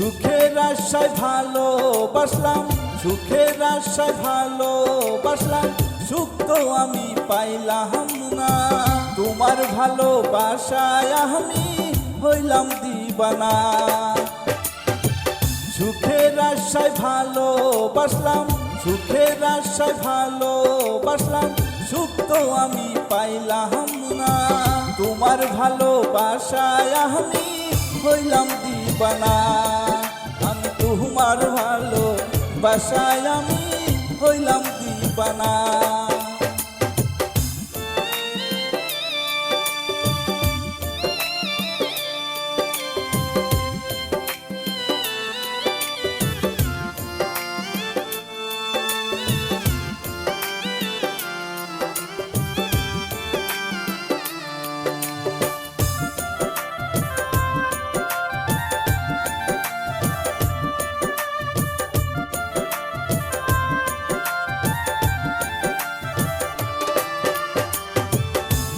সুখের আশায় ভালোবাসলাম, সুখের আশায় ভালোবাসলাম, সুখ তো আমি পাইলাম না। তোমার ভালোবাসায় আমি হইলাম দিবানা। সুখের আশায় ভালোবাসলাম, সুখের আশায় ভালোবাসলাম, সুখ তো আমি পাইলাম না। তোমার ভালোবাসায় আমি হইলাম দিবানা। তোমার ভালো বাসায় আমি হইলাম দিবানা।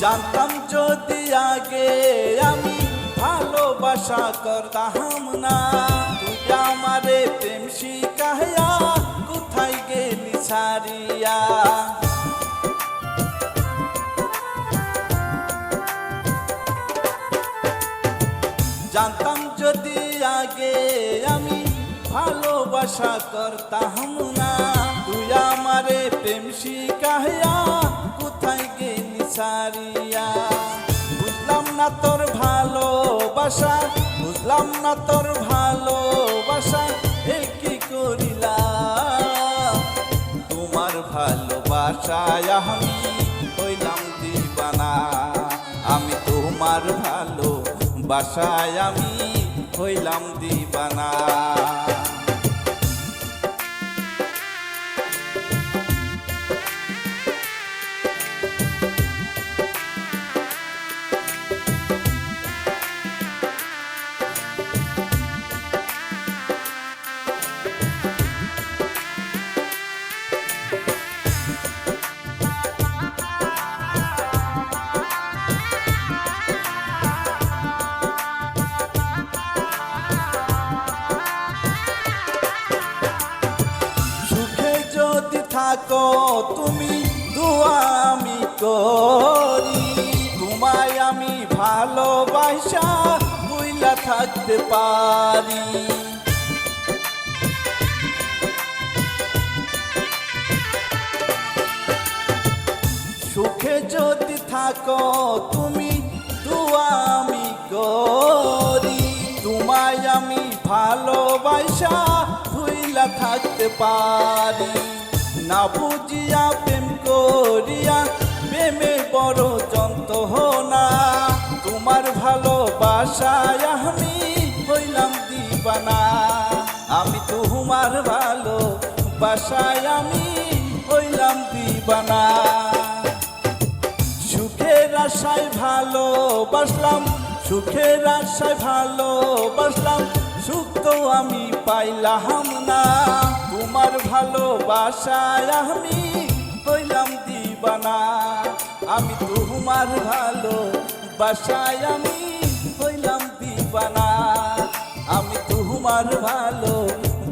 জানতাম যদি আগে আমি ভালোবাসা করতাম না। আমারে প্রেম শিখাইয়া কোথায় গেলি ছাড়িয়া? জানতাম যদি আগে আমি ভালোবাসা করতাম না। তুই আমারে প্রেম শিখাইয়া বুঝলাম না তোর ভালোবাসা কি করিলাম? তোমার ভালোবাসায় আমি হইলাম দিবানা, আমি তোমার ভালোবাসায় আমি হইলাম দিবানা। থাকো, তুমি দোয়া আমি করি। তোমায় আমি ভালোবাসা বুইলা থাকতে পারি। সুখে যদি থাকো, তুমি দোয়া আমি করি। তোমায় আমি ভালোবাসা ভুইলা থাকতে পারি। না বুঝিয়া প্রেম করিয়া প্রেমে বড় যন্ত্রণা তোমার ভালোবাসায় আমি হইলাম দিবানা। আমি তোমার ভালো বাসায় আমি হইলাম দিবানা। সুখের আশায় ভালোবাসলাম, সুখের আশায় ভালোবাসলাম। সুখ তো আমি পাইলাম না। তোমার ভালোবাসায় আমি হইলাম দিবানা। আমি তোমার ভালো বাসায় আমি হইলাম দিবানা। আমি তোমার ভালো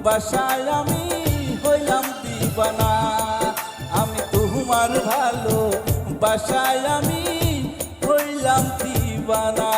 বাসায় আমি হইলাম দিবানা। আমি তোমার ভালো বাসায় আমি হইলাম দিবানা।